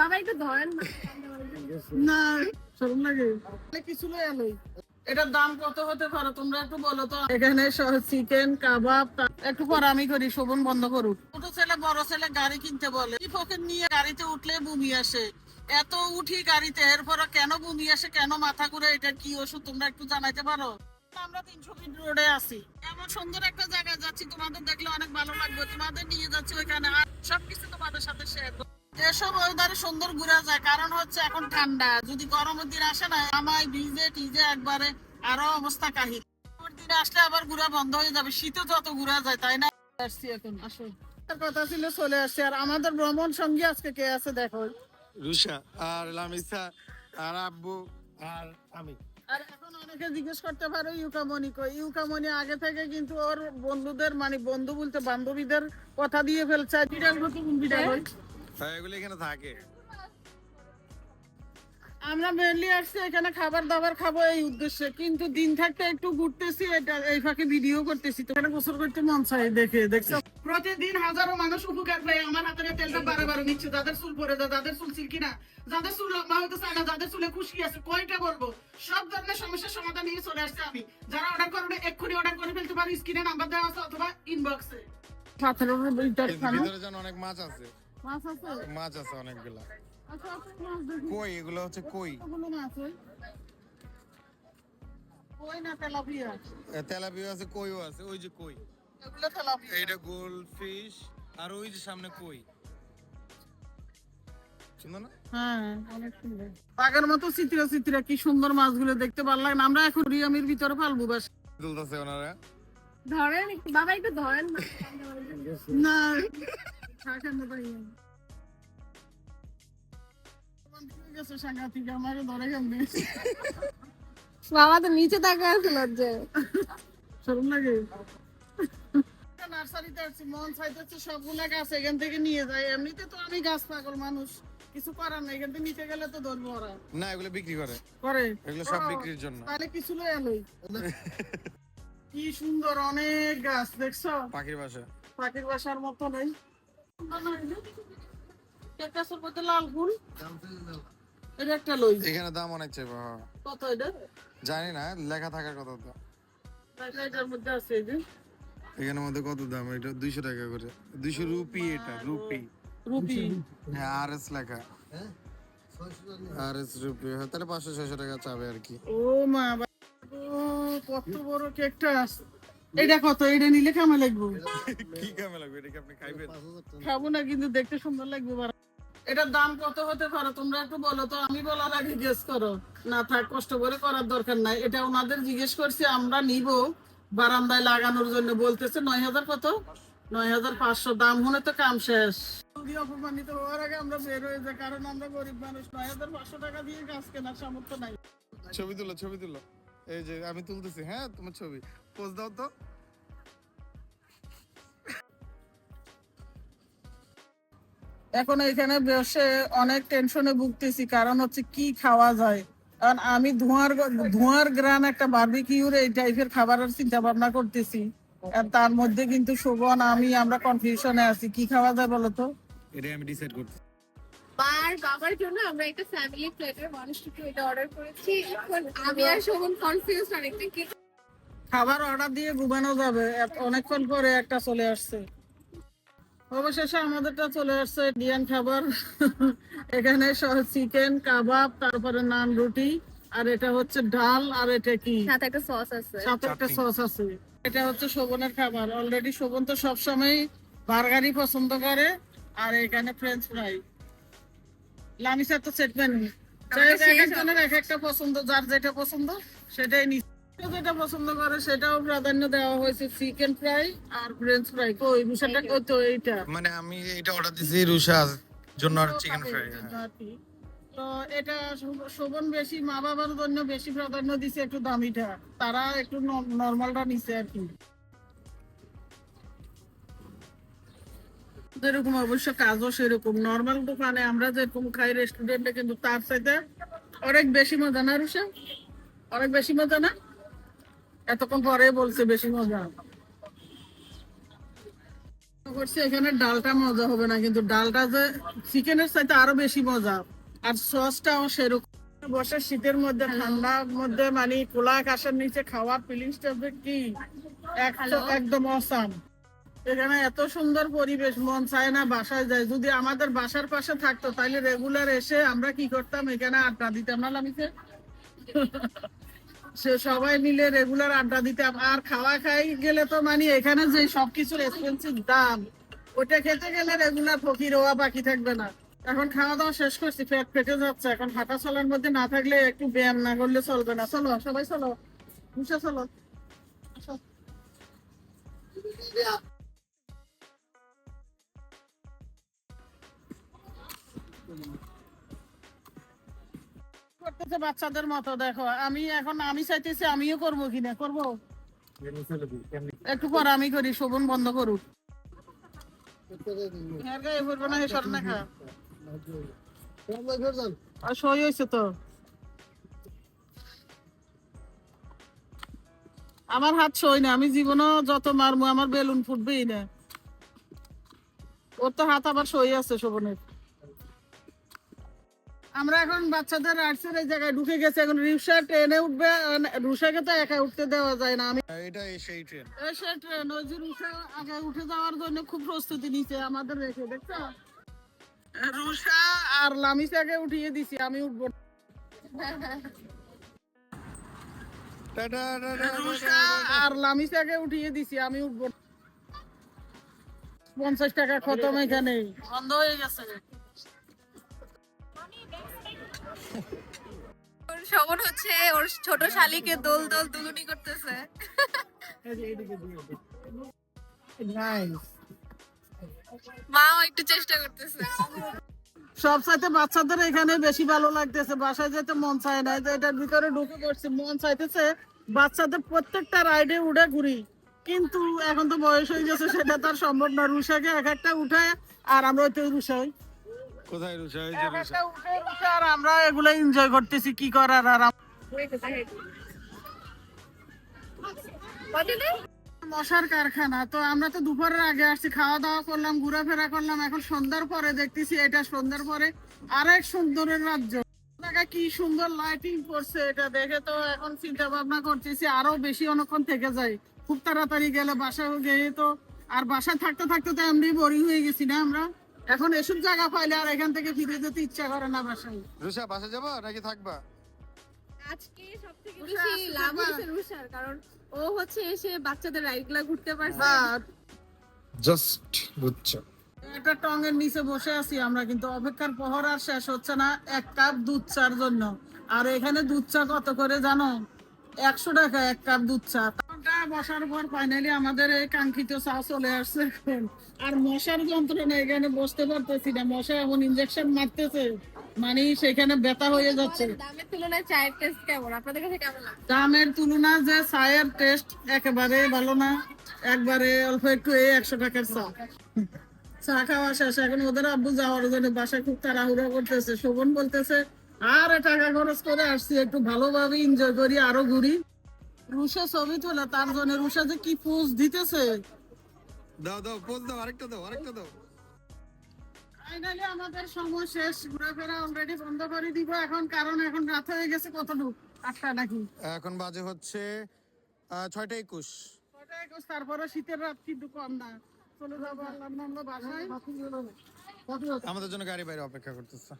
বাবা একটু ধরেন। না শরম লাগে কিছু লই এটার দাম কত হতে পারে? তোমরা একটু বলো তো। এখানে চিকেন কাবাব একটু পর আমি করি শোভন বন্ধ করুক। ছোট ছেলে বড় ছেলে গাড়ি কিনতে বলে এই পকেট নিয়ে গাড়িতে উঠলে বমি আসে। এত উঠি গাড়িতে এরপরে কেন বমি আসে? কেন মাথা ঘুরে? এটা কি ওষুধ? তোমরা একটু জানাইতে পারো? আমরা তিনশো রোডে আছি। এমন সুন্দর একটা যাচ্ছি, তোমাদের দেখলে অনেক ভালো লাগবে। তোমাদের নিয়ে যাচ্ছি আর সবকিছু তোমাদের সাথে শেয়ার এসব ওয়েদারে সুন্দর যায়, কারণ হচ্ছে এখন ঠান্ডা। যদি গরমের দিন আসে না, আমায় ভিজে টিজে একবারে আরও অবস্থা দিনে আসলে আবার ঘুরা বন্ধ হয়ে যাবে। শীতে যত ঘুরা যায়, তাই না? আসছি এখন, আসো। কথা ছিল চলে আসছে। আর আমাদের ভ্রমণ সঙ্গী আজকে কে আছে দেখো? রুষা আর লামিসা, আর আব্বু, আর আমি। আর এখন অনেকে জিজ্ঞেস করতে পারো, ইউকামনি কই? ইউকামনি আগে থেকে কিন্তু ওর বন্ধুদের মানে বন্ধু বলতে বান্ধবীদের কথা দিয়ে ফেলছে। বিড়াল মতো বিড়াল এগুলো এখানে থাকে। আমরা মেনলি আসছি এখানে খাবার দাবার খাব এই উদ্দেশ্যে। কিন্তু দিন থাকতে একটু ঘুরতেছি এটা এই ফাঁকে ভিডিও করতেছি। তো এখানে গোসল করতে মন চাই দেখে দেখছ? প্রতিদিন হাজারো মানুষ উপকার পায় আমার হাতের তেলটা বারে বারে নিচ্ছে যাদের চুল পরে যায় যাদের চুল সিল্কি না যাদের চুল লম্বা হতে চায় না যাদের চুলে খুশকি আছে কয়টা বলব? সব ধরনের সমস্যার সমাধান নিয়ে চলে আসছে আমি। যারা অর্ডার করবে এক্ষুনি অর্ডার করে ফেলতে পারো স্ক্রিনে নাম্বার দেওয়া আছে অথবা ইনবক্সে পাথরের ভিতরে যেন অনেক মাছ আছে। মাছ আছে? মাছ আছে অনেকগুলা। আচ্ছা আচ্ছা। কই এগুলো হচ্ছে কই কতগুলো মাছ ওই? কই না তেলাপিয়া তেলাপিয়া আছে কইও আছে ওই যে কই এগুলো গোল্ড ফিশ আর ওই যে সামনে কই সুন্দর না হ্যাঁ অনেক সুন্দর বাঘের মতো চিত্রা চিত্রা কি সুন্দর মাছগুলো দেখতে ভালো লাগে না আমরা এখন রিয়ামির ভিতরে ফালবু বাস তুলতেছে ওনারা ধরেন বাবা একটু ধরেন না বাবা তো নিচে তাকায় আছে লজ্জায়। শরম লাগে নার্সারিতে আসছি মন চাইতেছে সবগুলা গাছ এখান থেকে নিয়ে যায়। এমনিতে তো আমি গাছ পাগল মানুষ কিছু করার নাই। এখান থেকে নিতে গেলে তো ধরবো ওরা। না এগুলো বিক্রি করে। করে? এগুলো সব বিক্রির জন্য। তাহলে কিছু লই আলোই। কি সুন্দর অনেক গাছ দেখছ? পাখির বাসা। পাখির বাসার মতো নেই। ক্যাকটাসের মধ্যে লাল ফুল এটা একটা লই। এখানে দাম অনেক চাইব হ্যাঁ। কত এটা? জানি না লেখা থাকার কথা তো। এটার মধ্যে আছে এই যে। এখানের মধ্যে কত দাম? এটা দুইশো টাকা করে। দুইশো রুপি এটা রুপি। রুপি। হ্যাঁ আর এস লেখা। আর এস রুপি হ্যাঁ, তাহলে পাঁচশো ছয়শো টাকা চাবে আর কি। ও মা কত বড় ক্যাকটাস এটা কত? এটা নিলে কেমন লাগবে? কি কামে লাগবে? এটা কি আপনি খাইবেন? খাব না কিন্তু দেখতে সুন্দর লাগবে। এটার দাম কত হতে পারে? তোমরা একটু বলো তো, আমি বলার আগে জিজ্ঞেস করো। না থাক, কষ্ট করে করার দরকার নাই। এটা ওনাদের জিজ্ঞেস করছি, আমরা নিব। বারান্দায় লাগানোর জন্য বলতেছে, নয় হাজার কত? নয় হাজার পাঁচশো। দাম হলে তো কাম শেষ। অপমানিত হওয়ার আগে আমরা বের হয়ে যাই, কারণ আমরা গরিব মানুষ। নয় হাজার পাঁচশো টাকা দিয়ে গাছ কেনার সামর্থ্য নাই। ছবি তুলো ছবি তুলো। এই যে, আমি তুলতেছি হ্যাঁ তোমার ছবি। পোজ দাও তো। এখন এখানে বসে অনেক টেনশনে ভুগতেছি কারণ হচ্ছে কি খাওয়া যায়? কারণ আমি ধোঁয়ার ধোঁয়ার গ্রান একটা বার্বিকিউর এই টাইপের খাবারের চিন্তা ভাবনা করতেছি। আর তার মধ্যে কিন্তু শোভন আমি আমরা কনফিউশনে আছি। কি খাওয়া যায় বলতো এটাই আমি ডিসাইড করতেছি আর বাবার জন্য আমরা একটা ফ্যামিলি প্লেটার মানুষ টুকু এটা অর্ডার করেছি। এখন আমি আর শোভন কনফিউজ অনেকটা কি খাবার অর্ডার দিয়ে ঘুমানো যাবে। অনেকক্ষণ পরে একটা চলে আসছে। অবশেষে আমাদেরটা চলে আসছে ডিয়ান খাবার। এখানে চিকেন কাবাব তারপরে নান রুটি আর এটা হচ্ছে ডাল আর এটা কি? সাথে একটা সস আছে। সাথে একটা সস আছে। এটা হচ্ছে শোভনের খাবার। অলরেডি শোভন তো সবসময় বার্গারই পছন্দ করে আর এখানে ফ্রেঞ্চ ফ্রাই লামিসা তো সেট মেনু এক একজনের এক একটা পছন্দ যার যেটা পছন্দ সেটাই নিচ্ছে। যেটা পছন্দ করে সেটাও প্রাধান্য দেওয়া হয়েছে চিকেন ফ্রাই আর ফ্রেঞ্চ ফ্রাই বিষয়টা ওই তো এইটা। মানে আমি এটা অর্ডার দিছি রুষার জন্য আর চিকেন ফ্রাই তো এটা শোভন বেশি মা বাবার জন্য বেশি প্রাধান্য দিছে একটু দামিটা। তারা একটু নর্মালটা নিছে আর কি। যেরকম অবশ্য কাজও সেরকম। নর্মাল দোকানে আমরা যেরকম খাই রেস্টুরেন্টে কিন্তু তার সাথে অনেক বেশি মজা। না রুষা অনেক বেশি মজা না? এতক্ষণ পরে বলছে বেশি মজা। করছি, এখানে ডালটা মজা হবে না, কিন্তু ডালটা যে চিকেনের চাইতে আরও বেশি মজা। আর সসটাও সেরকম। বসে শীতের মধ্যে ঠান্ডার মধ্যে মানে খোলা আকাশের নিচে খাওয়া ফিলিংসটা কি? এক- একদম অসাম এখানে এত সুন্দর পরিবেশ, মন চায় না বাসায় যায়। যদি আমাদের বাসার পাশে থাকতো তাহলে রেগুলার এসে আমরা কি করতাম? এখানে আড্ডা দিতাম না লামিতে সে সবাই মিলে রেগুলার আড্ডা দিতাম আর খাওয়া খাই গেলে তো মানে এখানে যে সবকিছুর এক্সপেন্সিভ দাম ওটা খেতে গেলে রেগুলার ফকির ওয়া বাকি থাকবে না। এখন খাওয়া দাওয়া শেষ করছি, পেট ফেটে যাচ্ছে, এখন হাঁটা চলার মধ্যে না থাকলে একটু ব্যায়াম না করলে চলবে না। চলো, সবাই চলো মুসা চলো বাচ্চাদের মতো, দেখো। আমি এখন, আমি চাইতেছি আমিও করব কিনা করব? একটু পর আমি করি, শোভন বন্ধ করুক। হয়েছে তো। আমার হাত সই না, আমি জীবনও যত মারমু, আমার বেলুন ফুটবেই না। ওর তো হাত আবার সই আছে, শোভনের। আমরা এখন বাচ্চাদের আর্টসের এই জায়গায় ঢুকে গেছে এখন রিক্সা ট্রেনে উঠবে রুষাকে তো একা উঠতে দেওয়া যায় না। আমি এটা সেই ট্রেন এসে ট্রেন ওই যে রুষা আগে উঠে যাওয়ার জন্য খুব প্রস্তুতি নিচ্ছে আমাদের রেখে দেখছ? রুষা আর লামিসাকে উঠিয়ে দিছি আমি উঠবো রুষা আর লামিসাকে উঠিয়ে দিছি আমি উঠবো পঞ্চাশ টাকা খতম এখানে বন্ধ হয়ে গেছে। ওর হচ্ছে ওর ছোট শালিকে দোল দোল দুলুনি করতেছে। মাও একটু চেষ্টা করতেছে। সব সাথে বাচ্চাদের এখানে বেশি ভালো লাগতেছে, বাসায় যেতে মন চায় না এটার ভিতরে ঢুকে পড়ছি, মন চাইতেছে বাচ্চাদের প্রত্যেকটা রাইডে উঠে ঘুরি। কিন্তু এখন তো বয়স হয়ে গেছে, সেটা তার সম্ভব না। রুষাকে এক একটা উঠে আর আমরা তো রুষাই কোথায় রুষা এই যে রুষা একটা উঠে রুষা আর আমরা এগুলো এনজয় করতেছি কি করার আর মশার কারখানা তো আমরা তো দুপুরের আগে আসছি খাওয়া দাওয়া করলাম ঘোরাফেরা করলাম এখন সন্ধ্যার পরে দেখতেছি এটা সন্ধ্যার পরে আরেক সুন্দরের রাজ্য। কি সুন্দর লাইটিং করছে এটা দেখে তো এখন চিন্তা ভাবনা করতেছি আরও বেশি অনেকক্ষণ থেকে যাই। খুব তাড়াতাড়ি গেলে বাসায় গিয়ে তো আর বাসায় থাকতে থাকতে তো এমনি বোরিং হয়ে গেছি না আমরা? এখন এসব জায়গা পাইলে আর এখান থেকে ফিরে যেতে ইচ্ছা করে না বাসায়। রুষা বাসা যাবা নাকি থাকবা? আজকে সব থেকে বেশি লাভ হয়েছে রুষার কারণ ও হচ্ছে এসে বাচ্চাদের রাইডগুলা ঘুরতে পারছে। জাস্ট বুঝছ। একটা টঙের নিচে বসে আছি আমরা কিন্তু অপেক্ষার প্রহর আর শেষ হচ্ছে না এক কাপ দুধ চার জন্য। আর এখানে দুধ চা কত করে জানো? একশো টাকা এক কাপ দুধ চা। ঘণ্টা বসার পর ফাইনালি আমাদের এই কাঙ্ক্ষিত চা চলে আসছে। আর মশার যন্ত্রণা এখানে বসতে পারতেছি না। মশা এমন ইনজেকশন মারতেছে মানে সেখানে ব্যথা হয়ে যাচ্ছে। দামের তুলনায় চায়ের টেস্ট কেমন? আপনাদের কাছে কেমন লাগে? দামের তুলনা যে চায়ের টেস্ট একেবারে ভালো না একবারে অল্প একটু এই একশো টাকার চা। চা খাওয়া শেষ এখন ওদের আব্বু যাওয়ার জন্য বাসায় খুব তাড়াহুড়ো করতেছে। শোভন বলতেছে আরে টাকা খরচ করে আসছি একটু ভালোভাবে এনজয় করি আরও ঘুরি। রুষা ছবি তোলা তার জন্য যে কি পোজ দিতেছে? দাও দাও পোজ দাও আরেকটা দাও আরেকটা দাও। ফাইনালি আমাদের সময় শেষ ঘোরাফেরা অলরেডি বন্ধ করে দিব এখন কারণ এখন রাত হয়ে গেছে কতটুকু? আটটা নাকি? এখন বাজে হচ্ছে ছয়টা একুশ। কটা একুশ, তারপরে শীতের রাত কিন্তু কম না। চলে যাব আল্লাহ বাসায়। আমাদের জন্য গাড়ি বাইরে অপেক্ষা করতেছে।